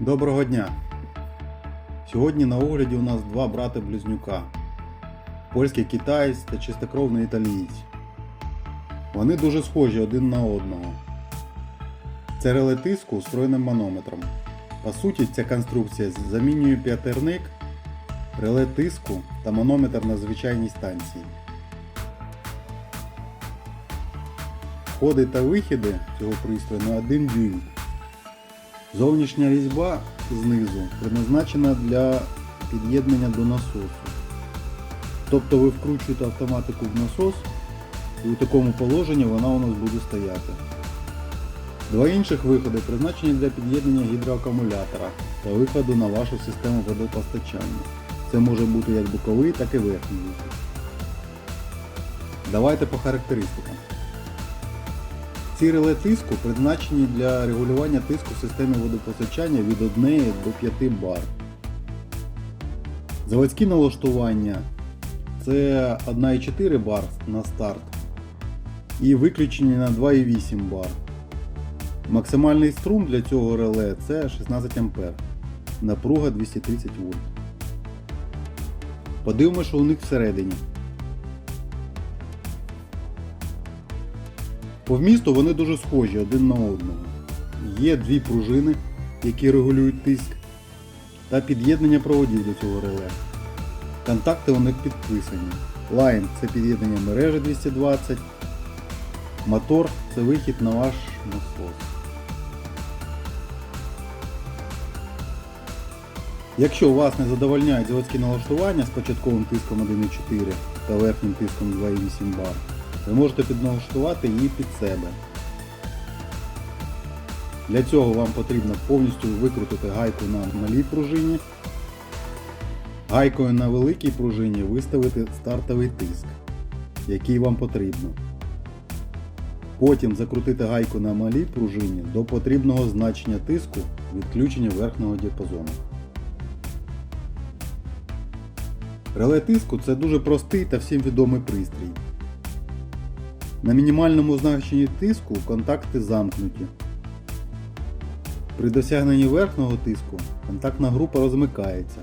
Доброго дня! Сьогодні на огляді у нас два брати-близнюка. Польський китаєць та чистокровний італієць. Вони дуже схожі один на одного. Це реле тиску устроєним манометром. По суті, ця конструкція замінює п'ятерник, реле тиску та манометр на звичайній станції. Входи та вихіди цього пристрою на 1 дюйм. Зовнішня різьба знизу предназначена для під'єднання до насосу. Тобто ви вкручуєте автоматику в насос і у такому положенні вона у нас буде стояти. Два інших виходи призначені для під'єднання гідроакумулятора та виходу на вашу систему водопостачання. Це може бути як боковий, так і верхній. Давайте по характеристикам. Ці реле тиску призначені для регулювання тиску в системі водопостачання від 1 до 5 бар. Заводські налаштування це 1,4 бар на старт і виключені на 2,8 бар. Максимальний струм для цього реле це 16 А. Напруга 230 вольт. Подивимося, що у них всередині. По вмісту вони дуже схожі один на одного. Є дві пружини, які регулюють тиск, та під'єднання проводів до цього реле. Контакти у них підписані. Line це під'єднання мережі 220, мотор це вихід на ваш насос. Якщо вас не задовольняють заводські налаштування з початковим тиском 1,4 та верхнім тиском 2,8 бар, ви можете підналаштувати її під себе. Для цього вам потрібно повністю викрутити гайку на малій пружині, гайкою на великій пружині виставити стартовий тиск, який вам потрібно. Потім закрутити гайку на малій пружині до потрібного значення тиску відключення верхнього діапазону. Реле тиску це дуже простий та всім відомий пристрій. На мінімальному значенні тиску контакти замкнуті. При досягненні верхнього тиску контактна група розмикається.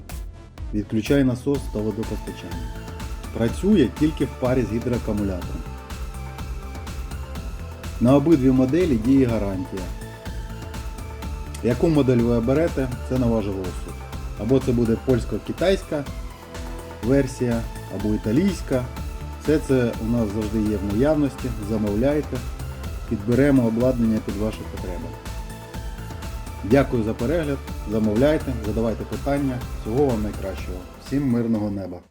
Відключає насос та водопостачання. Працює тільки в парі з гідроакумулятором. На обидві моделі діє гарантія. Яку модель ви оберете, це на ваш розсуд. Або це буде польсько-китайська версія, або італійська. Все це у нас завжди є в наявності. Замовляйте, підберемо обладнання під ваші потреби. Дякую за перегляд, замовляйте, задавайте питання. Всього вам найкращого. Всім мирного неба!